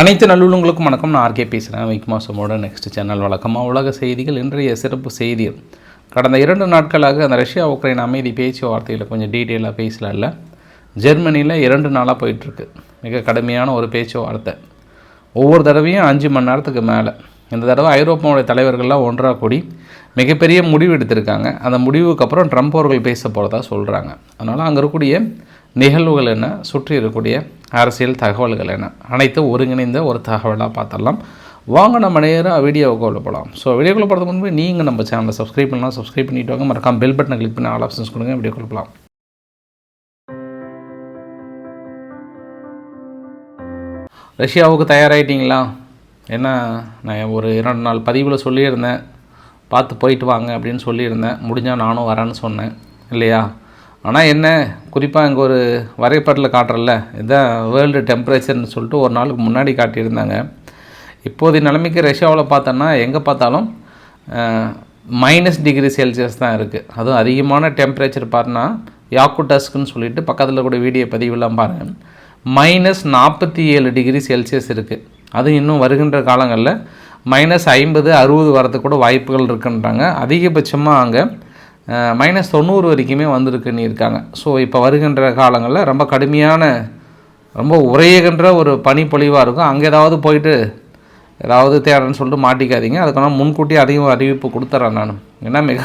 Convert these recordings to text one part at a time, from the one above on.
அனைத்து நல்லுள்ளங்களுக்கும் வணக்கம். நான் ஆர்கே பேசுகிறேன் வைக்குமாசமோட நெக்ஸ்ட் சேனல் வழக்கமாக உலக செய்திகள். இன்றைய சிறப்பு செய்தி. கடந்த இரண்டு நாட்களாக அந்த ரஷ்யா உக்ரைன் அமைதி பேச்சுவார்த்தையில் கொஞ்சம் டீட்டெயிலாக பேசல ஜெர்மனியில் இரண்டு நாளாக போயிட்டுருக்கு. மிக கடுமையான ஒரு பேச்சுவார்த்தை. ஒவ்வொரு தடவையும் அஞ்சு மணி நேரத்துக்கு மேலே. இந்த தடவை ஐரோப்பாவுடைய தலைவர்கள்லாம் ஒன்றாக கூடி மிகப்பெரிய முடிவு எடுத்திருக்காங்க. அந்த முடிவுக்கு அப்புறம் ட்ரம்ப் அவர்கள் பேச போகிறதா சொல்கிறாங்க அதனால் அங்கே இருக்கக்கூடிய நிகழ்வுகள் என்ன? சுற்றி இருக்கக்கூடிய அரசியல் தகவல்கள் என்ன? அனைத்தும் ஒருங்கிணைந்த ஒரு தகவலாக பார்த்துடலாம். வாங்க நம்ம நேராக வீடியோவுக்குள்ள போகலாம் ஸோ வீடியோக்குள்ள போகிறதுக்கு முன்பு நீங்கள் நம்ம சேனலை சப்ஸ்கிரைப் பண்ணலாம். சப்ஸ்கிரைப் பண்ணிட்டு வாங்க. மறக்காம பெல் பட்டனை கிளிக் பண்ணி ஆல் ஆப்ஷன்ஸ் கொடுங்க. வீடியோக்குள்ள போகலாம் ரஷ்யாவுக்கு தயாராகிட்டிங்களா என்ன? நான் ஒரு இரண்டு நாள் பதிவில் சொல்லியிருந்தேன். பார்த்து போயிட்டு வாங்க அப்படின்னு சொல்லியிருந்தேன். முடிஞ்சால் நானும் வரேன்னு சொன்னேன். இல்லையா? ஆனால் என்ன குறிப்பாக இங்கே ஒரு வரைபடத்தில் காட்டுறல இதுதான் வேர்ல்டு டெம்பரேச்சர்னு சொல்லிட்டு ஒரு நாளுக்கு முன்னாடி காட்டியிருந்தாங்க. இப்போதைய நிலைமைக்கு ரஷ்யாவில் பார்த்தோன்னா எங்கே பார்த்தாலும் மைனஸ் டிகிரி செல்சியஸ் தான் இருக்குது அதுவும் அதிகமான டெம்பரேச்சர் பாருன்னா யாக்குடஸ்க்குன்னு சொல்லிட்டு பக்கத்தில் கூட வீடியோ பதிவுலாம் பாருங்கள் மைனஸ் நாற்பத்தி ஏழு டிகிரி செல்சியஸ் இருக்குது அது இன்னும் வருகின்ற காலங்களில் மைனஸ் ஐம்பது அறுபது வரதுக்கு கூட வாய்ப்புகள் இருக்குன்றாங்க. அதிகபட்சமாக அங்கே மைனஸ் தொண்ணூறு வரைக்குமே வந்திருக்குன்னு இருக்காங்க. ஸோ இப்போ வருகின்ற காலங்களில் ரொம்ப கடுமையான ரொம்ப உரையுகின்ற ஒரு பனிப்பொழிவாக இருக்கும். அங்கே ஏதாவது போயிட்டு ஏதாவது தேடுறேன்னு சொல்லிட்டு மாட்டிக்காதீங்க. அதுக்கான முன்கூட்டி அதிகம் அறிவிப்பு கொடுத்துட்றேன் நான். ஏன்னா மிக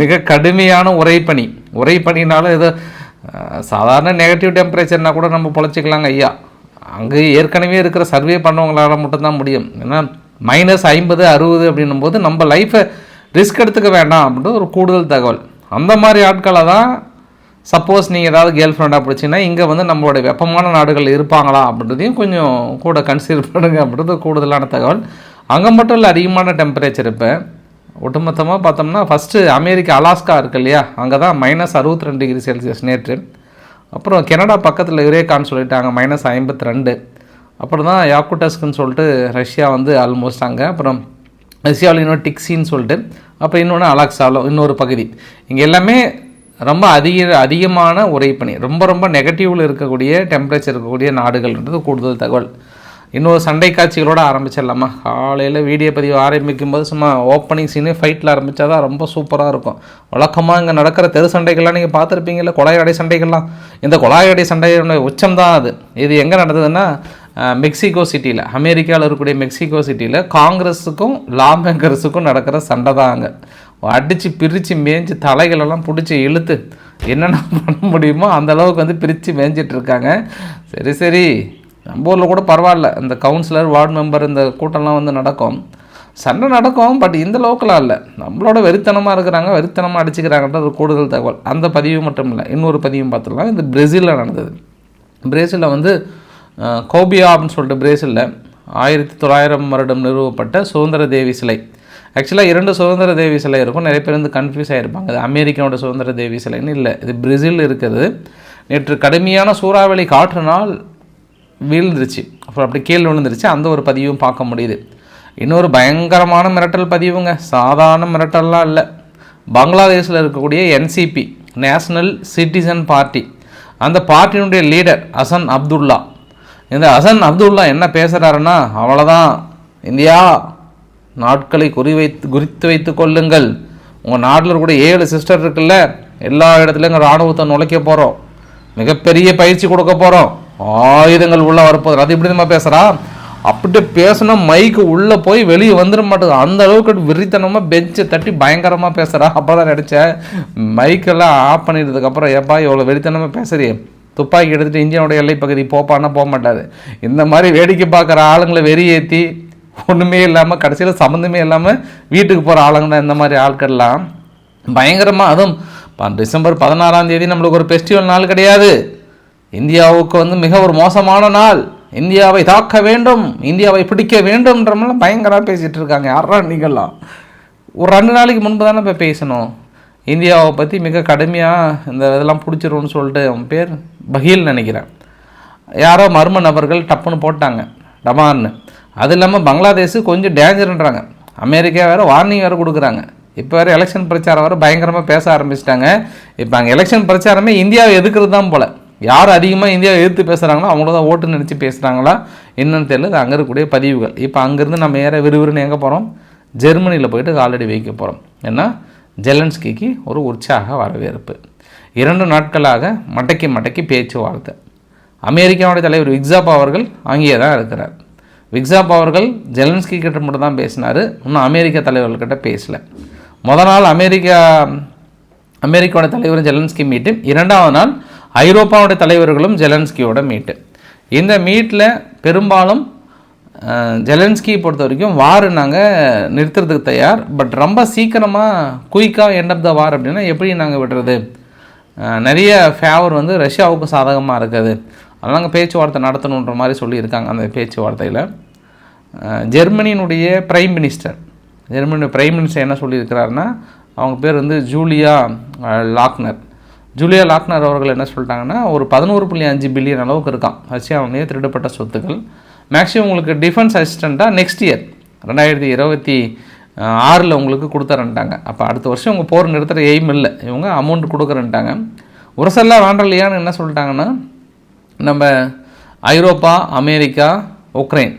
மிக கடுமையான உரைப்பனி உரைப்பனினாலும் ஏதோ சாதாரண நெகட்டிவ் டெம்பரேச்சர்னால் கூட நம்ம பொழைச்சிக்கலாங்க ஐயா. அங்கே ஏற்கனவே இருக்கிற சர்வே பண்ணவங்களால மட்டும்தான் முடியும். ஏன்னா மைனஸ் ஐம்பது அறுபது அப்படின்னும் போது நம்ம லைஃப்பை ரிஸ்க் எடுத்துக்க வேண்டாம் அப்படின்றது ஒரு கூடுதல் தகவல். அந்த மாதிரி ஆட்களை தான் சப்போஸ் நீங்கள் ஏதாவது கேர்ள் ஃப்ரெண்டாக பிடிச்சிங்கன்னா இங்கே வந்து நம்மளுடைய வெப்பமான நாடுகள் இருப்பாங்களா அப்படின்றதையும் கொஞ்சம் கூட கன்சிடர் பண்ணுங்க அப்படின்றது கூடுதலான தகவல். அங்கே மட்டும் இல்லை அதிகமான டெம்பரேச்சர் இப்போ. ஒட்டுமொத்தமாக பார்த்தோம்னா ஃபஸ்ட்டு அமெரிக்கா அலாஸ்கா இருக்கு இல்லையா? அங்கே தான் மைனஸ் அறுபத்தி ரெண்டு டிகிரி செல்சியஸ் நேற்று. அப்புறம் கனடா பக்கத்தில் யுரேகான்னு சொல்லிட்டாங்க மைனஸ் ஐம்பத்தி ரெண்டு அப்புறம் தான் யாக்குட்டஸ்க்குன்னு சொல்லிட்டு ரஷ்யா வந்து ஆல்மோஸ்ட் அங்கே. அப்புறம் ரஷ்யாவில் இன்னொரு டிக்ஸின்னு சொல்லிட்டு அப்புறம் இன்னொன்று அலாக்ஸாவில் இன்னொரு பகுதி. இங்கே எல்லாமே ரொம்ப அதிக அதிகமான உரைப்பனி ரொம்ப ரொம்ப நெகட்டிவில் இருக்கக்கூடிய டெம்பரேச்சர் இருக்கக்கூடிய நாடுகள்ன்றது கூடுதல் தகவல். இன்னொரு சண்டை காட்சிகளோடு ஆரம்பிச்சிடலாமா? காலையில் வீடியோ பதிவு ஆரம்பிக்கும் போது சும்மா ஓப்பனிங் சீனு ஃபைட்டில் ஆரம்பித்தா தான் ரொம்ப சூப்பராக இருக்கும். வழக்கமாக இங்கே நடக்கிற தெரு சண்டைகள்லாம் நீங்கள் பார்த்துருப்பீங்கல்ல குழாயடை சண்டைகள்லாம். இந்த குழாயடை சண்டையினுடைய உச்சம் தான் அது. இது எங்கே நடந்ததுன்னா மெக்சிகோ சிட்டியில் அமெரிக்காவில் இருக்கக்கூடிய மெக்சிகோ சிட்டியில் காங்கிரஸுக்கும் லா மேக்கர்ஸுக்கும் நடக்கிற சண்டை தான் அங்கே. அடித்து பிரித்து மேய்ஞ்சி தலைகளெல்லாம் பிடிச்சி இழுத்து என்னென்ன பண்ண முடியுமோ அந்த அளவுக்கு வந்து பிரித்து மேய்ஞ்சிட்ருக்காங்க சரி சரி. நம்ம ஊரில் கூட பரவாயில்ல. இந்த கவுன்சிலர் வார்டு மெம்பர் இந்த கூட்டம்லாம் வந்து நடக்கும். சண்டை நடக்கும் பட் இந்த லோக்கலாக இல்லை. நம்மளோட வெறித்தனமாக இருக்கிறாங்க வெறித்தனமாக அடிச்சுக்கிறாங்கன்ற ஒரு கூடுதல் தகவல். அந்த பதிவு மட்டும் இல்லை. இன்னொரு பதிவும் பார்த்துடலாம். இந்த பிரேசிலில் நடந்தது. பிரேசிலில் வந்து கோபியா அப்படின்னு சொல்லிட்டு பிரேசிலில் ஆயிரத்தி தொள்ளாயிரம் வருடம் நிறுவப்பட்ட சுதந்திர தேவி சிலை. ஆக்சுவலாக இரண்டு சுதந்திர தேவி சிலை இருக்கும். நிறைய பேர் வந்து கன்ஃபியூஸ் ஆகிருப்பாங்க அது அமெரிக்காவோட சுதந்திர தேவி சிலைன்னு இல்லை. இது பிரேசில் இருக்கிறது நேற்று கடுமையான சூறாவளி காற்றுனால் வீழ்ந்துருச்சு. அப்புறம் அப்படி கீழே விழுந்துருச்சு. அந்த ஒரு பதிவும் பார்க்க முடியுது. இன்னொரு பயங்கரமான மிரட்டல் பதிவுங்க. சாதாரண மிரட்டல்லாம் இல்லை. பங்களாதேஷில் இருக்கக்கூடிய என்சிபி நேஷ்னல் சிட்டிசன் பார்ட்டி அந்த பார்ட்டியினுடைய லீடர் அசன் அப்துல்லா இந்த ஹசன் அப்துல்லா என்ன பேசுகிறாருன்னா அவ்வளோதான் இந்தியா நாட்களை குறி வைத்து குறித்து வைத்து கொள்ளுங்கள். உங்கள் நாட்டில் கூட ஏழு சிஸ்டர் இருக்குல்ல எல்லா இடத்துலையும் எங்கள் இராணுவத்தை நுழைக்க போகிறோம் மிகப்பெரிய பயிற்சி கொடுக்க போகிறோம் ஆயுதங்கள் உள்ளே வரப்போகுது. அது இப்படி நம்ம பேசுகிறா அப்படி பேசினா மைக்கு உள்ளே போய் வெளியே வந்துட மாட்டேது. அந்த அளவுக்கு விரித்தனமாக பெஞ்சை தட்டி பயங்கரமாக பேசுகிறா அப்போ தான் நினச்சேன். மைக்கெல்லாம் ஆஃப் பண்ணிட்டதுக்கப்புறம் ஏப்பா இவ்வளோ வெறித்தனமாக பேசுறியே? துப்பாக்கி எடுத்துகிட்டு இந்தியாவோட எல்லை பகுதி போப்பான்னா போக மாட்டார். இந்த மாதிரி வேடிக்கை பார்க்குற ஆளுங்களை வெறியேற்றி ஒன்றுமே இல்லாமல் கடைசியில் சம்மந்தமே இல்லாமல் வீட்டுக்கு போகிற ஆளுங்க இந்த மாதிரி ஆட்கள்லாம் பயங்கரமாக அதுவும் டிசம்பர் பதினாறாம் தேதி நம்மளுக்கு ஒரு ஃபெஸ்டிவல் நாள் கிடையாது. இந்தியாவுக்கு வந்து மிக ஒரு மோசமான நாள். இந்தியாவை தாக்க வேண்டும் இந்தியாவை பிடிக்க வேண்டும்ன்றமெல்லாம் பயங்கரமாக பேசிகிட்டு இருக்காங்க. யாரா நீங்கள்லாம்? ஒரு ரெண்டு நாளைக்கு முன்பு தானே இப்போ பேசணும். இந்தியாவை பற்றி மிக கடுமையாக இந்த இதெல்லாம் பிடிச்சிரும்னு சொல்லிட்டு அவன் பேர் பகீல் நினைக்கிறேன். யாரோ மர்ம நபர்கள் டப்புன்னு போட்டாங்க டமார்னு அது இல்லாமல் பங்களாதேஷ் கொஞ்சம் டேஞ்சர்ன்றாங்க அமெரிக்கா வேறு வார்னிங் வேறு கொடுக்குறாங்க. இப்போ வேறு எலெக்ஷன் பிரச்சாரம் வேறு பயங்கரமாக பேச ஆரம்பிச்சிட்டாங்க. இப்போ அங்கே எலெக்ஷன் பிரச்சாரமே இந்தியாவை எதுக்குறது தான் போல். யார் அதிகமாக இந்தியாவை எதிர்த்து பேசுகிறாங்களோ அவங்கள தான் ஓட்டு நினச்சி பேசுகிறாங்களா என்னன்னு தெரியல. அங்கே இருக்கக்கூடிய பதிவுகள். இப்போ அங்கேருந்து நம்ம ஏற விறுவிறுன்னு எங்கே போகிறோம் ஜெர்மனியில் போயிட்டு காலடி வைக்க போகிறோம் ஏன்னா ஜெலன்ஸ்கிக்கு ஒரு உற்சாக வரவேற்பு. இரண்டு நாட்களாக மடக்கி மடக்கி பேச்சுவார்த்தை அமெரிக்காவுடைய தலைவர் விக்ஸாப் அவர்கள் அங்கேயே தான் இருக்கிறார். விக்ஸாப் அவர்கள் ஜெலன்ஸ்கி கிட்ட மட்டும் தான் பேசினார் இன்னும் அமெரிக்க தலைவர்கள்கிட்ட பேசல. முத நாள் அமெரிக்கா அமெரிக்காவோட தலைவரும் ஜெலன்ஸ்கி மீட்டு இரண்டாவது நாள் ஐரோப்பாவுடைய தலைவர்களும் ஜெலன்ஸ்கியோட மீட்டு இந்த மீட்டில் பெரும்பாலும் ஜெலன்ஸ்கி பொறுத்த வரைக்கும் வார் நாங்கள் நிறுத்துறதுக்கு தயார். பட் ரொம்ப சீக்கிரமாக குயிக்காக எண்ட் ஆஃப் த வார் அப்படின்னா எப்படி நாங்கள் விடுறது? நிறைய ஃபேவர் வந்து ரஷ்யாவுக்கு சாதகமாக இருக்குது. அதனால் நாங்கள் பேச்சுவார்த்தை நடத்தணுன்ற மாதிரி சொல்லியிருக்காங்க அந்த பேச்சுவார்த்தையில். ஜெர்மனியினுடைய பிரைம் மினிஸ்டர் ஜெர்மனியுடைய பிரைம் மினிஸ்டர் என்ன சொல்லியிருக்கிறாருன்னா அவங்க பேர் வந்து ஜூலியா லாக்னர். ஜூலியா லாக்னர் அவர்கள் என்ன சொல்லிட்டாங்கன்னா ஒரு பதினோரு புள்ளி அஞ்சு பில்லியன் அளவுக்கு இருக்கான். ரஷ்யாவுடைய திருடப்பட்ட சொத்துக்கள். மேக்ஸிமம் உங்களுக்கு டிஃபென்ஸ் அசிஸ்டண்ட்டாக நெக்ஸ்ட் இயர் ரெண்டாயிரத்தி இருபத்தி ஆறில் உங்களுக்கு கொடுத்துறேன்ட்டாங்க. அப்போ அடுத்த வருஷம் உங்கள் போர் நிறுத்துகிற எய்ம் இல்லை. இவங்க அமௌண்ட் கொடுக்குறேன்ட்டாங்க. உரசெல்லாம் வேண்டலையான்னு என்ன சொல்லிட்டாங்கன்னா நம்ம ஐரோப்பா America Ukraine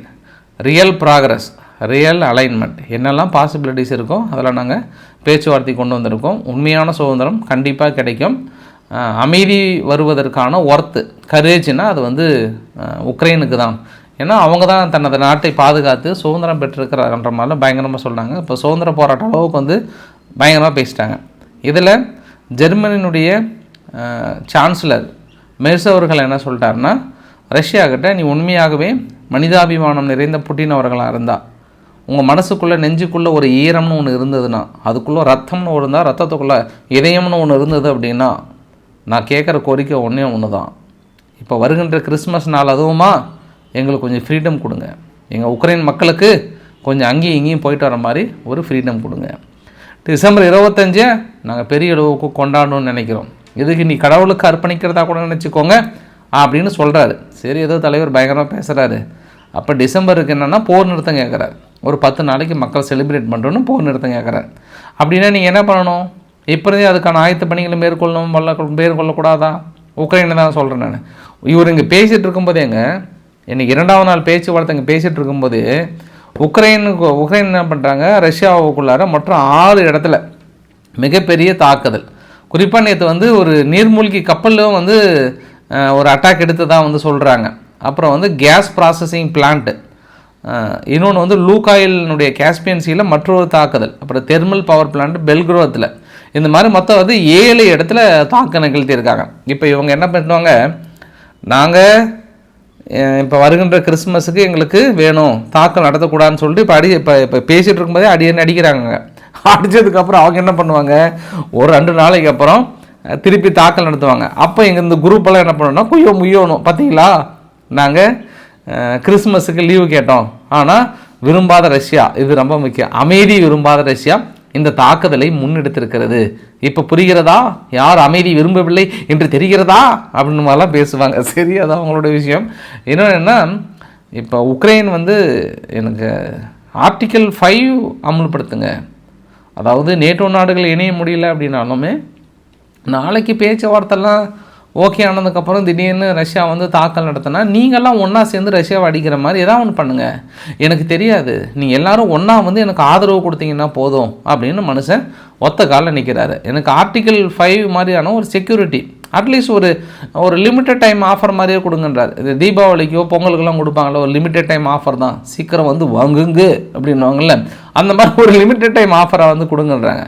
real progress real alignment என்னெல்லாம் பாசிபிலிட்டிஸ் இருக்கோ அதெல்லாம் நாங்கள் பேச்சுவார்த்தை கொண்டு வந்திருக்கோம். உண்மையான சுதந்திரம் கண்டிப்பாக கிடைக்கும். அமைதி வருவதற்கான ஒர்த்து கரேஜ்னால் அது வந்து உக்ரைனுக்கு தான். ஏன்னா அவங்க தான் தனது நாட்டை பாதுகாத்து சுதந்திரம் பெற்றிருக்கிறாங்கன்ற மாதிரிலாம் பயங்கரமாக சொன்னாங்க இப்போ சுதந்திர போராட்ட அளவுக்கு வந்து பயங்கரமாக பேசிட்டாங்க. இதில் ஜெர்மனியினுடைய சான்சலர் மெர்ஸ் அவர்கள் என்ன சொல்லிட்டாருன்னா ரஷ்யாக்கிட்ட நீ உண்மையாகவே மனிதாபிமானம் நிறைந்த புட்டின் அவர்களாக இருந்தால் உங்கள் மனசுக்குள்ளே நெஞ்சுக்குள்ளே ஒரு ஈரம்னு ஒன்று இருந்ததுன்னா அதுக்குள்ளே ரத்தம்னு ஒன்று இருந்தால் ரத்தத்துக்குள்ளே இதயம்னு ஒன்று இருந்தது அப்படின்னா நான் கேட்குற கோரிக்கை ஒன்றே ஒன்று தான் இப்போ வருகின்ற கிறிஸ்மஸ் நாள் அதுவுமா? எங்களுக்கு கொஞ்சம் ஃப்ரீடம் கொடுங்க. எங்கள் உக்ரைன் மக்களுக்கு கொஞ்சம் அங்கேயும் இங்கேயும் போயிட்டு வர மாதிரி ஒரு ஃப்ரீடம் கொடுங்க. டிசம்பர் இருபத்தஞ்சு நாங்கள் பெரிய அளவுக்கு கொண்டாடணும்னு நினைக்கிறோம். இதுக்கு நீ கடவுளுக்கு அர்ப்பணிக்கிறதா கூட நினச்சிக்கோங்க அப்படின்னு சொல்கிறாரு சரி ஏதோ தலைவர் பயங்கரமாக பேசுகிறாரு அப்போ டிசம்பருக்கு என்னென்னா போர் நிறுத்தம் கேட்குறாரு ஒரு பத்து நாளைக்கு மக்கள் செலிப்ரேட் பண்ணுறோன்னு போர் நிறுத்தம் கேட்குறாரு அப்படின்னா நீங்கள் என்ன பண்ணணும்? இப்போதே அதுக்கான ஆயத்த பணிகளை மேற்கொள்ளணும் வல்ல மேற்கொள்ளக்கூடாதா? உக்ரைனை தான் சொல்கிறேன் நான். இவர் இங்கே பேசிகிட்டு இருக்கும்போதேங்க இன்றைக்கி இரண்டாவது நாள் பேச்சுவார்த்தைங்க பேசிகிட்டு இருக்கும்போது உக்ரைனுக்கு உக்ரைன் என்ன பண்ணுறாங்க ரஷ்யாவுக்குள்ளார மற்றும் ஆறு இடத்துல மிகப்பெரிய தாக்குதல். குறிப்பாக நேற்று வந்து ஒரு நீர்மூழ்கி கப்பலும் வந்து ஒரு அட்டாக் எடுத்ததாக வந்து சொல்கிறாங்க அப்புறம் வந்து கேஸ் ப்ராசஸிங் பிளான்ட்டு இன்னொன்று வந்து லூகாயிலினுடைய கேஸ்பியன்சியில் மற்றொரு தாக்குதல். அப்புறம் தெர்மல் பவர் பிளான்ட் பெல்க்ரோத்தில் இந்த மாதிரி மொத்தம் வந்து ஏழு இடத்துல தாக்க நிகழ்த்தியிருக்காங்க. இப்போ இவங்க என்ன பண்ணுவாங்க நாங்கள் இப்போ வருகின்ற கிறிஸ்மஸுக்கு எங்களுக்கு வேணும். தாக்கல் நடத்தக்கூடாதுன்னு சொல்லிட்டு இப்போ அடி இப்போ இப்போ பேசிகிட்டு இருக்கும்போதே அடின்னு அடிக்கிறாங்க. அடித்ததுக்கப்புறம் அவங்க என்ன பண்ணுவாங்க? ஒரு ரெண்டு நாளைக்கு அப்புறம் திருப்பி தாக்கல் நடத்துவாங்க. அப்போ எங்கள் இந்த குரூப்பெல்லாம் என்ன பண்ணணும்னா குய்யோ முய்யோணும் பார்த்தீங்களா நாங்கள் கிறிஸ்மஸுக்கு லீவு கேட்டோம். ஆனால் விரும்பாத ரஷ்யா இது ரொம்ப முக்கியம். அமைதி விரும்பாத ரஷ்யா இந்த தாக்குதலை முன்னெடுத்திருக்கிறது. இப்போ புரிகிறதா? யார் அமைதி விரும்பவில்லை என்று தெரிகிறதா? அப்படின்னு மாதிரிலாம் பேசுவாங்க. சரி அதான் அவங்களோட விஷயம்? இன்னொன்று என்ன? இப்போ உக்ரைன் வந்து எனக்கு ஆர்டிக்கல் ஃபைவ் அமல்படுத்துங்க. அதாவது நேட்டோ நாடுகள் இணைய முடியல அப்படின்னாலுமே நாளைக்கு பேச்சுவார்த்தைலாம் ஓகே ஆனதுக்கப்புறம் திடீர்னு ரஷ்யா வந்து தாக்கல் நடத்தினா நீங்கள்லாம் ஒன்றா சேர்ந்து ரஷ்யாவை அடிக்கிற மாதிரி ஏதாவது ஒன்று பண்ணுங்கள் எனக்கு தெரியாது. நீங்கள் எல்லாரும் ஒன்றா வந்து எனக்கு ஆதரவு கொடுத்தீங்கன்னா போதும் அப்படின்னு மனுஷன் ஒத்த காலில் நிற்கிறாரு எனக்கு ஆர்டிக்கல் ஃபைவ் மாதிரியான ஒரு செக்யூரிட்டி அட்லீஸ்ட் ஒரு ஒரு லிமிட்டட் டைம் ஆஃபர் மாதிரியே கொடுங்கன்றார். இது தீபாவளிக்கோ பொங்கலுக்கெல்லாம் கொடுப்பாங்களோ ஒரு லிமிட்டட் டைம் ஆஃபர் தான். சீக்கிரம் வந்து வாங்குங்க அப்படின்னுவாங்கல்ல. அந்த மாதிரி ஒரு லிமிட்டட் டைம் ஆஃபரை வந்து கொடுங்கன்றாங்க.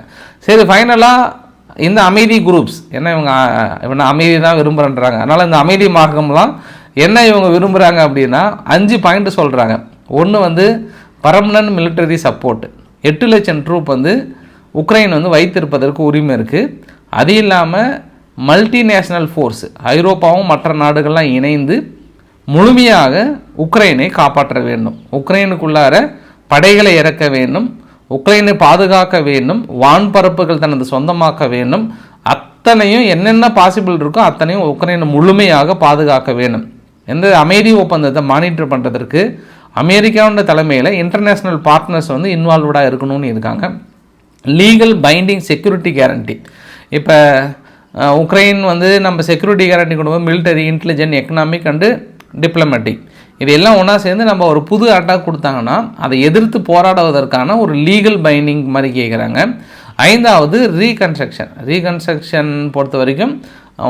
சரி ஃபைனலாக இந்த அமைதி குரூப்ஸ் என்ன இவங்க இவனை அமைதி தான் விரும்புகிறன்றாங்க அதனால் இந்த அமைதி மார்க்கம்லாம் என்ன இவங்க விரும்புகிறாங்க அப்படின்னா அஞ்சு பாயிண்ட் சொல்கிறாங்க ஒன்று வந்து பர்மனன்ட் மிலிட்டரி சப்போர்ட் எட்டு லட்சம் ட்ரூப் வந்து உக்ரைன் வந்து வைத்திருப்பதற்கு உரிமை இருக்குது அது இல்லாமல் மல்டிநேஷ்னல் ஃபோர்ஸ் ஐரோப்பாவும் மற்ற நாடுகள்லாம் இணைந்து முழுமையாக உக்ரைனை காப்பாற்ற வேண்டும். உக்ரைனுக்குள்ளார படைகளை இறக்க வேண்டும். உக்ரைனை பாதுகாக்க வேண்டும் வான்பரப்புகள் தனது சொந்தமாக்க வேண்டும். அத்தனையும் என்னென்ன பாசிபிள் இருக்கோ அத்தனையும் உக்ரைனை முழுமையாக பாதுகாக்க வேண்டும். எந்த அமைதி ஒப்பந்தத்தை மானிட்டர் பண்ணுறதற்கு அமெரிக்காவோட தலைமையில் இன்டர்நேஷ்னல் பார்ட்னர்ஸ் வந்து இன்வால்வ்டாக இருக்கணும்னு இருக்காங்க. லீகல் பைண்டிங் செக்யூரிட்டி கேரண்டி இப்போ உக்ரைன் வந்து நம்ம செக்யூரிட்டி கேரண்டி கொண்டு போய் military intelligent economic and diplomatic எல்லாம் ஒன்றா சேர்ந்து நம்ம ஒரு புது அட்டாக் கொடுத்தாங்கன்னா அதை எதிர்த்து போராடுவதற்கான ஒரு லீகல் பைண்டிங் மாதிரி கேட்குறாங்க ஐந்தாவது ரீகன்ஸ்ட்ரக்ஷன் ரீகன்ஸ்ட்ரக்ஷன் பொறுத்த வரைக்கும்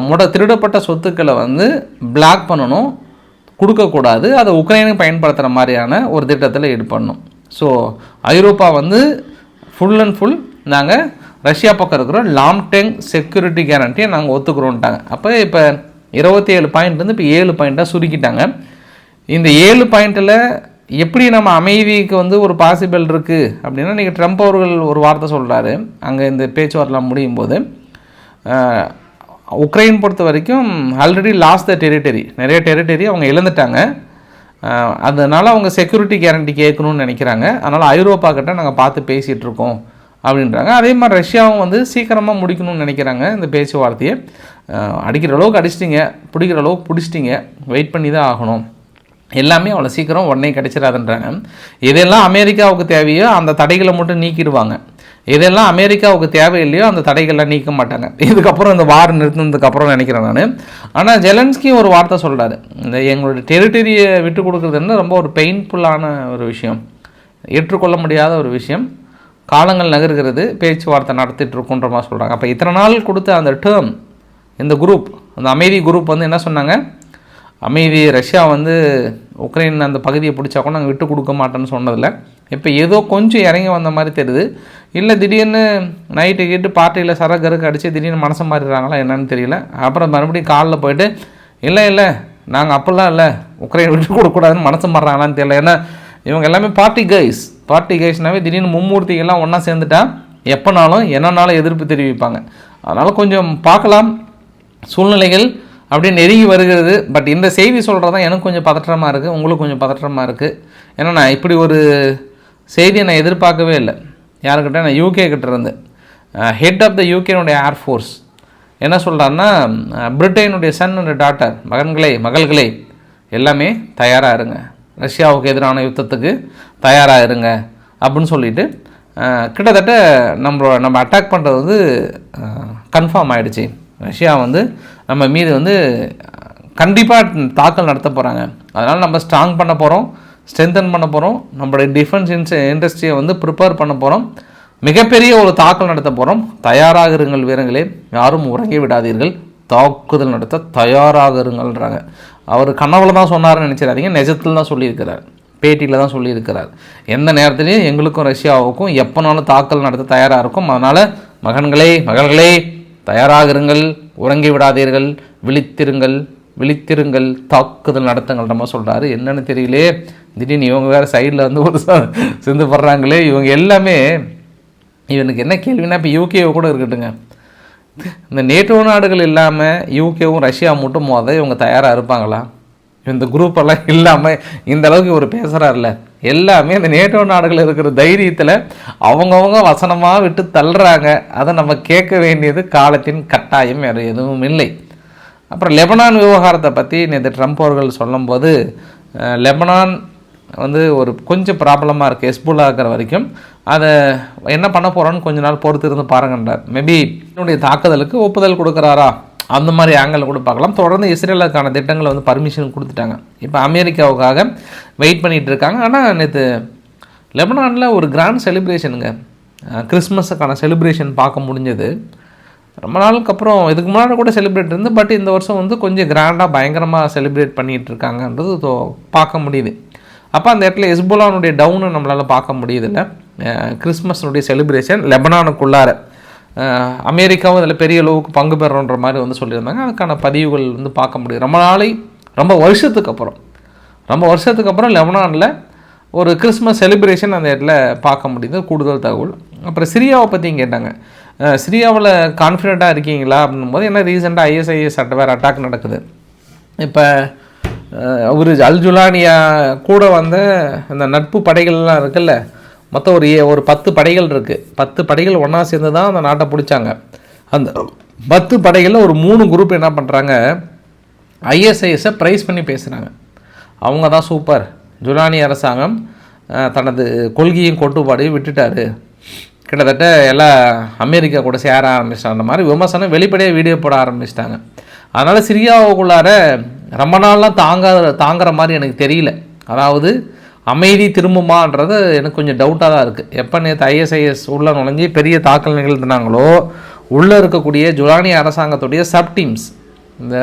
முட திருடப்பட்ட சொத்துக்களை வந்து பிளாக் பண்ணணும் கொடுக்கக்கூடாது அதை உக்ரைனுக்கு பயன்படுத்துகிற மாதிரியான ஒரு திட்டத்தில் ஈடுபடணும். ஸோ ஐரோப்பா வந்து ஃபுல் அண்ட் ஃபுல் நாங்கள் ரஷ்யா பக்கம் இருக்கிற லாங் டேங் செக்யூரிட்டி கேரண்டியை நாங்கள் ஒத்துக்கிறோன்ட்டாங்க அப்போ இப்போ இருபத்தி ஏழு பாயிண்ட் வந்து இப்போ ஏழு பாயிண்ட்டாக சுருக்கிட்டாங்க. இந்த ஏழு பாயிண்ட்டில் எப்படி நம்ம அமைதிக்கு வந்து ஒரு பாசிபிள் இருக்குது அப்படின்னா நீங்கள் ட்ரம்ப் அவர்கள் ஒரு வார்த்தை சொல்கிறாரு அங்கே இந்த பேச்சுவார்த்தைலாம் முடியும் போது. உக்ரைன் பொறுத்த வரைக்கும் ஆல்ரெடி லாஸ்ட் த டெரிட்டரி நிறைய டெரிட்டரி அவங்க இழந்துட்டாங்க. அதனால் அவங்க செக்யூரிட்டி கேரண்டி கேட்கணும்னு நினைக்கிறாங்க. அதனால் ஐரோப்பா கிட்ட நாங்கள் பார்த்து பேசிகிட்டு இருக்கோம் அப்படின்றாங்க. அதே மாதிரி ரஷ்யாவும் வந்து சீக்கிரமாக முடிக்கணும்னு நினைக்கிறாங்க இந்த பேச்சுவார்த்தையை. அடிக்கிற அளவுக்கு அடிச்சிட்டிங்க பிடிக்கிற அளவுக்கு பிடிச்சிட்டிங்க. வெயிட் பண்ணி தான் ஆகணும். எல்லாமே அவ்வளோ சீக்கிரம் உடனே கிடைச்சிடாதுன்றாங்க எதெல்லாம் அமெரிக்காவுக்கு தேவையோ அந்த தடைகளை மட்டும் நீக்கிடுவாங்க. எதெல்லாம் அமெரிக்காவுக்கு தேவையில்லையோ அந்த தடைகள்லாம் நீக்க மாட்டாங்க. இதுக்கப்புறம் இந்த வார் நிறுத்தினதுக்கப்புறம் நினைக்கிறேன் நான். ஆனால் ஜெலன்ஸ்கி ஒரு வார்த்தை சொல்கிறாரு இந்த எங்களுடைய டெரிட்டரியை விட்டு கொடுக்குறதுன்னு ரொம்ப ஒரு பெயின்ஃபுல்லான ஒரு விஷயம். ஏற்றுக்கொள்ள முடியாத ஒரு விஷயம். காலங்கள் நகர்கிறது பேச்சுவார்த்தை நடத்திட்டு இருக்கோன்ற மாதிரி சொல்கிறாங்க அப்போ இத்தனை நாள் கொடுத்த அந்த டேர்ம் இந்த குரூப் அந்த அமைதி குரூப் வந்து என்ன சொன்னாங்க? அமைதி ரஷ்யா வந்து உக்ரைன் அந்த பகுதியை பிடிச்சா கூட நாங்கள் விட்டு கொடுக்க மாட்டோன்னு சொன்னதில்லை. இப்போ ஏதோ கொஞ்சம் இறங்கி வந்த மாதிரி தெரியுது. இல்லை திடீர்னு நைட்டு கேட்டு பார்ட்டியில் சரகருக்கு அடித்து திடீர்னு மனசை மாறிடுறாங்களா என்னன்னு தெரியல. அப்புறம் மறுபடியும் காலில் போயிட்டு இல்லை இல்லை நாங்கள் அப்போல்லாம் இல்லை. உக்ரைன் விட்டு கொடுக்கக்கூடாதுன்னு மனசு மாறுறாங்களான்னு தெரியல. ஏன்னா இவங்க எல்லாமே பார்ட்டி கைஸ் பார்ட்டி கைஸ்னாவே திடீர்னு மும்மூர்த்திகள்லாம் ஒன்றா சேர்ந்துட்டா எப்போனாலும் என்னன்னாலும் எதிர்ப்பு தெரிவிப்பாங்க. அதனால் கொஞ்சம் பார்க்கலாம். சூழ்நிலைகள் அப்படியே நெருங்கி வருகிறது. பட் இந்த செய்தி சொல்கிறது தான் எனக்கு கொஞ்சம் பதற்றமாக இருக்குது உங்களுக்கு கொஞ்சம் பதற்றமாக இருக்குது ஏன்னா நான் இப்படி ஒரு செய்தியை நான் எதிர்பார்க்கவே இல்லை. யாருக்கிட்ட? நான் யூகே கிட்டேருந்து ஹெட் ஆஃப் த யூகேனுடைய ஏர்ஃபோர்ஸ் என்ன சொல்கிறாருன்னா பிரிட்டனுடைய சன் அண்ட் டாட்டர் மகன்களே மகள்களே எல்லாமே தயாராக இருங்க. ரஷ்யாவுக்கு எதிரான யுத்தத்துக்கு தயாராக இருங்க. அப்படின்னு சொல்லிட்டு கிட்டத்தட்ட நம்ம நம்ம அட்டாக் பண்ணுறது வந்து கன்ஃபார்ம் ஆகிடுச்சு ரஷ்யா வந்து நம்ம மீது வந்து கண்டிப்பாக தாக்கல் நடத்த போகிறாங்க அதனால் நம்ம ஸ்ட்ராங் பண்ண போகிறோம் ஸ்ட்ரென்தன் பண்ண போகிறோம் நம்மளுடைய டிஃபென்ஸ் இன்ஸ் இண்டஸ்ட்ரியை வந்து ப்ரிப்பேர் பண்ண போகிறோம் மிகப்பெரிய ஒரு தாக்கல் நடத்த போகிறோம் தயாராக இருங்கள் வீரர்களே யாரும் உறங்கி விடாதீர்கள். தாக்குதல் நடத்த தயாராக இருங்கள்ன்றாங்க. அவர் கனவுல தான் சொன்னார்னு நினச்சிடாதீங்க. நிஜத்தில் தான் சொல்லியிருக்கிறார். பேட்டியில் தான் சொல்லியிருக்கிறார். எந்த நேரத்துலையும் எங்களுக்கும் ரஷ்யாவுக்கும் எப்போனாலும் தாக்கல் நடத்த தயாராக இருக்கும். அதனால் மகன்களே மகள்களே தயாராகிருங்கள் உறங்கி விடாதீர்கள் விழித்திருங்கள் விழித்திருங்கள் தாக்குதல் நடத்துங்கள் நம்ம சொல்கிறாரு என்னன்னு தெரியலையே திடீர்னு இவங்க வேறு சைடில் வந்து ஒரு சிந்து படுறாங்களே. இவங்க எல்லாமே இவனுக்கு என்ன கேள்வினா இப்போ யூகேவை கூட இருக்கட்டுங்க இந்த நேட்டோ நாடுகள் இல்லாமல் யூகேவும் ரஷ்யா மட்டும் மோத இவங்க தயாராக இருப்பாங்களா? இந்த குரூப்பெல்லாம் இல்லாமல் இந்த அளவுக்கு இவர் பேசுகிறாருல எல்லாமே இந்த நேட்டோ நாடுகள் இருக்கிற தைரியத்தில் அவங்கவுங்க வசனமாக விட்டு தள்ளுறாங்க. அதை நம்ம கேட்க வேண்டியது காலத்தின் கட்டாயம் வேறு எதுவும் இல்லை. அப்புறம் லெபனான் விவகாரத்தை பற்றி நேற்று ட்ரம்ப் அவர்கள் சொல்லும்போது லெபனான் வந்து ஒரு கொஞ்சம் ப்ராப்ளமாக இருக்குது ஹெஸ்புல்லா இருக்கிற வரைக்கும். அதை என்ன பண்ண போகிறோன்னு கொஞ்ச நாள் பொறுத்து இருந்து பாருங்கன்றார். மேபி என்னுடைய தாக்குதலுக்கு ஒப்புதல் கொடுக்குறாரா? அந்த மாதிரி ஆங்கிள் கூட பார்க்கலாம். தொடர்ந்து இஸ்ரேலுக்கான திட்டங்களை வந்து பர்மிஷன் கொடுத்துட்டாங்க. இப்போ அமெரிக்காவுக்காக வெயிட் பண்ணிகிட்டு இருக்காங்க. ஆனால் நேற்று லெபனானில் ஒரு கிராண்ட் செலிப்ரேஷனுங்க கிறிஸ்மஸுக்கான செலிப்ரேஷன் பார்க்க முடிஞ்சது. ரொம்ப நாளுக்கு அப்புறம் இதுக்கு முன்னாடி கூட செலிப்ரேட் இருந்து பட் இந்த வருஷம் வந்து கொஞ்சம் கிராண்டாக பயங்கரமாக செலிப்ரேட் பண்ணிகிட்டு இருக்காங்கன்றது பார்க்க முடியுது. அப்போ அந்த இடத்துல எஸ்போலானுடைய டவுனை நம்மளால் பார்க்க முடியுதில்ல கிறிஸ்மஸ்னுடைய செலிப்ரேஷன் லெபனானுக்குள்ளார. அமெரிக்காவும் இதில் பெரிய அளவுக்கு பங்கு பெறோன்ற மாதிரி வந்து சொல்லியிருந்தாங்க. அதுக்கான பதிவுகள் வந்து பார்க்க முடியும் ரொம்ப நாளை ரொம்ப வருஷத்துக்கு அப்புறம் ரொம்ப வருஷத்துக்கு அப்புறம் லெபனானில் ஒரு கிறிஸ்மஸ் செலிப்ரேஷன் அந்த இடத்துல பார்க்க முடியுது. கூடுதல் தகவல். அப்புறம் சிரியாவை பற்றியும் கேட்டாங்க. சிரியாவில் கான்ஃபிடெண்ட்டாக இருக்கீங்களா அப்படின்னும் போது என்ன ரீசெண்டாக ஐஎஸ்ஐஎஸ் அட்ட வேறு அட்டாக் நடக்குது. இப்போ ஒரு அல்ஜுலானியா கூட வந்த அந்த நட்பு படைகள்லாம் இருக்குல்ல மொத்தம் ஒரு ஏ- ஒரு பத்து படைகள் இருக்குது பத்து படைகள் ஒன்றா சேர்ந்து தான் அந்த நாட்டை பிடிச்சாங்க. அந்த பத்து படைகளில் ஒரு மூணு குரூப் என்ன பண்ணுறாங்க ஐஎஸ்ஐஎஸை ப்ரைஸ் பண்ணி பேசுகிறாங்க அவங்க தான் சூப்பர் ஜுலானி அரசாங்கம் தனது கொள்கையும் கொட்டுப்பாடையும் விட்டுட்டாரு. கிட்டத்தட்ட எல்லாம் அமெரிக்கா கூட சேர ஆரம்பிச்சிட்டாங்க. மாதிரி விமர்சனம் வெளிப்படையாக வீடியோ போட ஆரம்பிச்சிட்டாங்க. அதனால் சிரியாவுக்குள்ளார ரொம்ப நாள்லாம் தாங்காத தாங்குற மாதிரி எனக்கு தெரியல. அதாவது அமைதி திரும்புமான்றது எனக்கு கொஞ்சம் டவுட்டாக தான் இருக்குது எப்போ நேற்று ஐஎஸ்ஐஎஸ் உள்ளே நுழைஞ்சி பெரிய தாக்கல் நிகழ்த்தினாங்களோ உள்ளே இருக்கக்கூடிய ஜுலானி அரசாங்கத்துடைய சப் டீம்ஸ் இந்த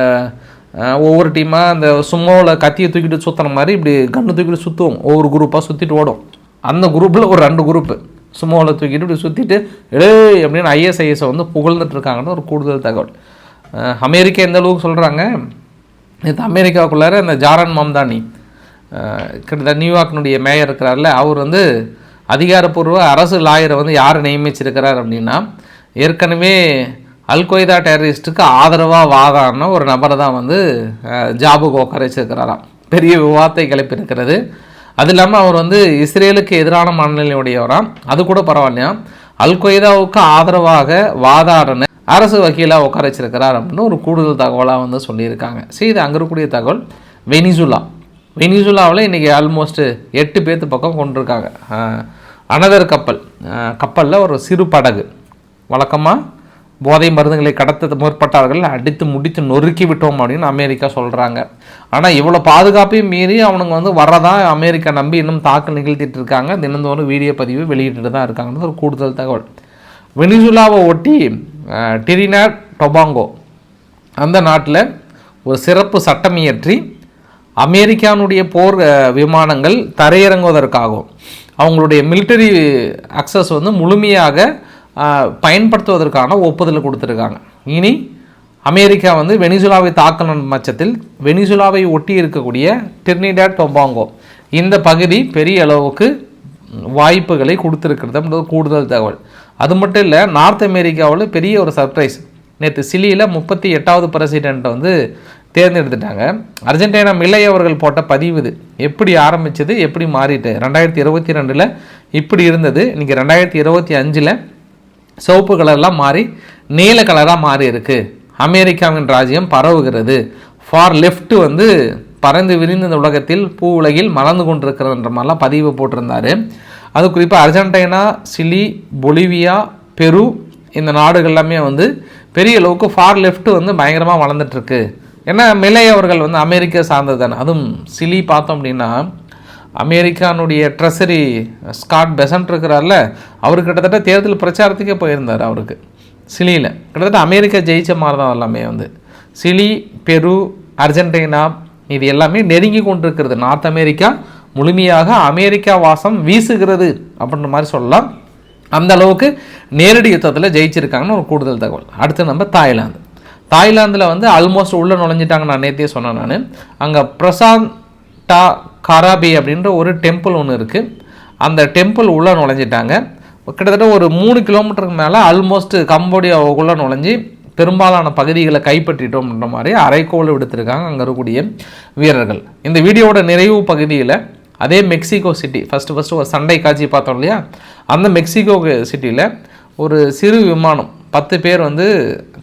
ஒவ்வொரு டீமாக அந்த சும்மாவில் கத்தியை தூக்கிட்டு சுற்றுற மாதிரி இப்படி கண்ணு தூக்கிட்டு சுற்றுவோம் ஒவ்வொரு குரூப்பாக சுற்றிட்டு ஓடும். அந்த குரூப்பில் ஒரு ரெண்டு குரூப்பு சும்மாவில் தூக்கிட்டு இப்படி சுற்றிட்டு ஏய்! அப்படின்னு ஐஎஸ்ஐஎஸை வந்து புகழ்ந்துட்டு இருக்காங்கன்னு ஒரு கூடுதல் தகவல். அமெரிக்கா எந்த அளவுக்கு சொல்கிறாங்க நேற்று அமெரிக்காவுக்குள்ளார இந்த ஜாரன் மம்தானி கிட்டத்தட்ட நியூயார்க்கினுடைய மேயர் இருக்கிறார்ல அவர் வந்து அதிகாரப்பூர்வ அரசு லாயரை வந்து யார் நியமிச்சிருக்கிறார் அப்படின்னா ஏற்கனவே அல் கொய்தா டெரரிஸ்ட்டுக்கு ஆதரவாக வாதாடின ஒரு நபரை தான் வந்து ஜாபுக்கு உட்கார வச்சிருக்கிறாராம் பெரிய விவாதத்தை கிளப்பியிருக்கிறது. அது இல்லாமல் அவர் வந்து இஸ்ரேலுக்கு எதிரான மனநிலையுடையவராம். அது கூட பரவாயில்லையா? அல் கொய்தாவுக்கு ஆதரவாக வாதாடின அரசு வக்கீலாக உட்கார வச்சிருக்கிறார் அப்படின்னு ஒரு கூடுதல் தகவலாக வந்து சொல்லியிருக்காங்க. சரி இது அங்கே இருக்கக்கூடிய தகவல். வெனிசுலா. வெனிசுலாவில் இன்றைக்கி ஆல்மோஸ்ட்டு எட்டு பேர்த்து பக்கம் கொண்டிருக்காங்க. அனதர் கப்பல் கப்பலில் ஒரு சிறு படகு. வழக்கமாக போதை மருந்துகளை கடத்த முற்பட்டார்கள் அடித்து முடித்து நொறுக்கி விட்டோம் அப்படின்னு அமெரிக்கா சொல்கிறாங்க ஆனால் இவ்வளோ பாதுகாப்பையும் மீறி அவனுங்க வந்து வரதான் அமெரிக்கா நம்பி இன்னும் தாக்கல் நிகழ்த்திட்டு இருக்காங்க. தினந்தோறும் வீடியோ பதிவு வெளியிட்டு தான் இருக்காங்கன்னு ஒரு கூடுதல் தகவல். வெனிசுலாவை ஒட்டி டிரினா டொபாங்கோ அந்த நாட்டில் ஒரு சிறப்பு சட்டம் இயற்றி அமெரிக்கானுடைய போர் விமானங்கள் தரையிறங்குவதற்காகவும் அவங்களுடைய மிலிட்டரி அக்சஸ் வந்து முழுமையாக பயன்படுத்துவதற்கான ஒப்புதல் கொடுத்துருக்காங்க. இனி அமெரிக்கா வந்து வெனிசுலாவை தாக்கணும் பட்சத்தில் வெனிசுலாவை ஒட்டி இருக்கக்கூடிய டெர்னிடாட் டொபாங்கோ இந்த பகுதி பெரிய அளவுக்கு வாய்ப்புகளை கொடுத்துருக்கிறது அப்படின்றது கூடுதல் தகவல். அது மட்டும் இல்லை நார்த் அமெரிக்காவில் பெரிய ஒரு சர்ப்ரைஸ் நேற்று சிலியில் முப்பத்தி எட்டாவது பிரசிடெண்ட்டை வந்து தேர்ந்தெடுத்துட்டாங்க. அர்ஜென்டினா மில்லை அவர்கள் போட்ட பதிவு இது. எப்படி ஆரம்பிச்சது எப்படி மாறிட்டு? ரெண்டாயிரத்தி இருபத்தி ரெண்டில் இப்படி இருந்தது. இன்றைக்கி ரெண்டாயிரத்தி இருபத்தி அஞ்சில் சிவப்பு கலர்லாம் மாறி நீல கலராக மாறி இருக்குது அமெரிக்காவின் ராஜ்யம் பரவுகிறது. ஃபார் லெஃப்ட் வந்து பறந்து விரிந்த இந்த உலகத்தில் பூ உலகில் மலர்ந்து கொண்டிருக்கிறதுன்ற மாதிரிலாம் பதிவு போட்டிருந்தார். அது குறிப்பாக அர்ஜென்டினா சிலி பொலிவியா பெரு இந்த நாடுகள் எல்லாமே வந்து பெரிய அளவுக்கு ஃபார் லெஃப்ட் வந்து பயங்கரமாக வளர்ந்துட்டுருக்கு ஏன்னா மிலை அவர்கள் வந்து அமெரிக்கா சார்ந்தது தானே அதுவும் சிலி பார்த்தோம் அப்படின்னா அமெரிக்கானுடைய ட்ரெஸரி ஸ்காட் பெசன்ட் இருக்கிறார்ல அவர் கிட்டத்தட்ட தேர்தல் பிரச்சாரத்துக்கே போயிருந்தார் அவருக்கு. சிலியில். கிட்டத்தட்ட அமெரிக்கா ஜெயிச்ச மாதிரி தான் எல்லாமே வந்து. சிலி பெரு அர்ஜென்டினா இது எல்லாமே நெருங்கி கொண்டிருக்கிறது. நார்த் அமெரிக்கா முழுமையாக அமெரிக்கா வாசம் வீசுகிறது அப்படின்ற மாதிரி சொல்லலாம். அந்த அளவுக்கு நேரடி யுத்தத்தில் ஜெயிச்சிருக்காங்கன்னு ஒரு கூடுதல் தகவல். அடுத்து நம்ம தாய்லாந்து. தாய்லாந்தில் வந்து ஆல்மோஸ்ட் உள்ளே நுழைஞ்சிட்டாங்க நான் நேற்றே சொன்னேன் நான். அங்கே பிரசாந்த் டா காராபி அப்படின்ற ஒரு டெம்பிள் ஒன்று இருக்குது அந்த டெம்பிள் உள்ளே நுழைஞ்சிட்டாங்க. கிட்டத்தட்ட ஒரு மூணு கிலோமீட்டருக்கு மேலே ஆல்மோஸ்ட் கம்போடியாவுக்குள்ளே நுழைஞ்சி பெரும்பாலான பகுதிகளை கைப்பற்றிட்டோம்ன்ற மாதிரி அரைக்கோள் விடுத்திருக்காங்க அங்கே இருக்கக்கூடிய வீரர்கள். இந்த வீடியோவோட நிறைவு பகுதியில் அதே மெக்சிகோ சிட்டி ஃபஸ்ட்டு ஃபஸ்ட்டு ஒரு சண்டை காட்சி பார்த்தோம் இல்லையா? அந்த மெக்சிகோ சிட்டியில் ஒரு சிறு விமானம் பத்து பேர் வந்து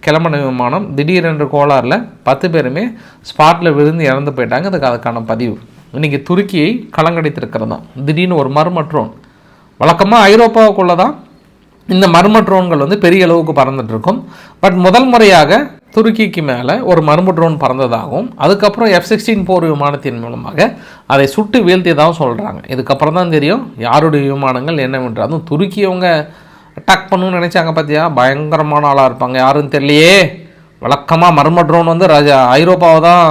கிளம்பின விமானம் திடீரென்று கோளாறில் பத்து பேருமே ஸ்பாட்டில் விழுந்து இறந்து போயிட்டாங்க. அதுக்கு அதுக்கான பதிவு. இன்றைக்கி துருக்கியை கலங்கடித்திருக்கிறது தான் திடீர்னு ஒரு மர்ம ட்ரோன் வழக்கமாக ஐரோப்பாவுக்குள்ளே தான் இந்த மர்ம ட்ரோன்கள் வந்து பெரிய அளவுக்கு பறந்துட்டுருக்கும். பட் முதல் முறையாக துருக்கிக்கு மேலே ஒரு மர்ம ட்ரோன் பறந்ததாகவும் அதுக்கப்புறம் எஃப் சிக்ஸ்டீன் போர் விமானத்தின் மூலமாக அதை சுட்டு வீழ்த்தியதாகவும் சொல்கிறாங்க இதுக்கப்புறம் தான் தெரியும் யாருடைய விமானங்கள் என்னவென்று. அதுவும் துருக்கியவங்க அட்டாக் பண்ணணும்னு நினச்சாங்க பார்த்தியா பயங்கரமான ஆளாக இருப்பாங்க. யாரும் தெரியலையே. வழக்கமாக மர்ம ட்ரோன் வந்து ராஜா ஐரோப்பாவை தான்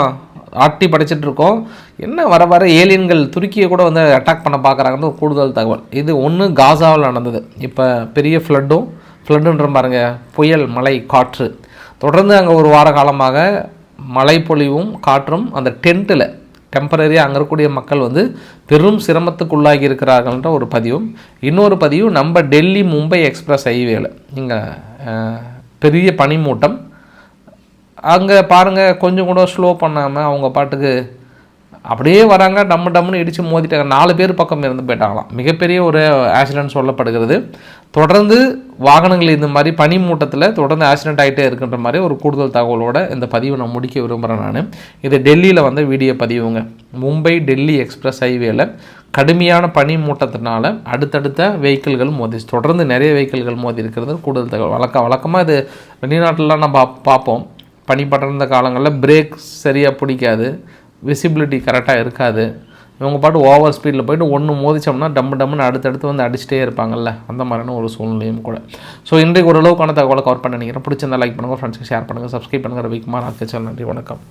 ஆட்டி படைச்சிட்டு இருக்கோம். என்ன வர வர ஏலியன்கள் துருக்கியை கூட வந்து அட்டாக் பண்ண பார்க்குறாங்கன்னு கூடுதல் தகவல். இது ஒன்று காசாவில் நடந்தது. இப்போ பெரிய ஃப்ளட்டும் ஃப்ளட்டுன்ற பாருங்க புயல் மழை காற்று. தொடர்ந்து அங்கே ஒரு வார காலமாக மழை பொழிவும் காற்றும் அந்த டென்ட்டில் டெம்பரரியாக அங்கே இருக்கக்கூடிய மக்கள் வந்து பெரும் சிரமத்துக்குள்ளாகி இருக்கிறார்கள்ன்ற ஒரு பதிவும். இன்னொரு பதிவும் நம்ம டெல்லி மும்பை எக்ஸ்பிரஸ் ஹைவேல. இங்கே பெரிய பனிமூட்டம். அங்கே பாருங்கள் கொஞ்சம் கூட ஸ்லோ பண்ணாமல் அவங்க பாட்டுக்கு அப்படியே வராங்க டம்மு டம்முன்னு இடித்து மோதிட்டாங்க. நாலு பேர் பக்கம் இருந்து போயிட்டாங்களாம். மிகப்பெரிய ஒரு ஆக்சிடென்ட் சொல்லப்படுகிறது. தொடர்ந்து வாகனங்கள் இந்த மாதிரி பனி மூட்டத்தில் தொடர்ந்து ஆக்சிடென்ட் ஆகிட்டே இருக்கின்ற மாதிரி ஒரு கூடுதல் தகவலோட இந்த பதிவை நான் முடிக்க விரும்புகிறேன் நான். இது டெல்லியில் வந்து வீடியோ பதிவுங்க. மும்பை டெல்லி எக்ஸ்பிரஸ் ஹைவேல கடுமையான பனி மூட்டத்தினால அடுத்தடுத்த வெஹிக்கிள்கள் மோதி தொடர்ந்து நிறைய வெஹிக்கிள்கள் மோதி இருக்கிறது. கூடுதல் தகவல். வழக்கம் வழக்கமாக இது வெளிநாட்டிலலாம் நம்ம பார்ப்போம் பனி படர்ந்த காலங்களில் பிரேக் சரியாக பிடிக்காது. விசிபிலிட்டி கரெக்டாக இருக்காது. இவங்க பாட்டு ஓவர் ஸ்பீடில் போயிட்டு ஒன்று மோதிச்சோம்னா டம்மு டம்முன்னு அடுத்தடுத்து வந்து அடிச்சிட்டே இருப்பாங்கல்ல. அந்த மாதிரியான ஒரு சூழ்நிலையும் கூட. ஸோ இன்றைக்கு ஓரளவுக்கான தகவலை கவர் பண்ண நினைக்கிறேன். பிடிச்சிருந்தா லைக் பண்ணுங்கள் ஃப்ரெண்ட்ஸ்க்கு ஷேர் பண்ணுங்கள் சப்ஸ்கிரைப் பண்ணுங்கள் ரவிக்குமார் ஆக்கச்சல் நன்றி வணக்கம்.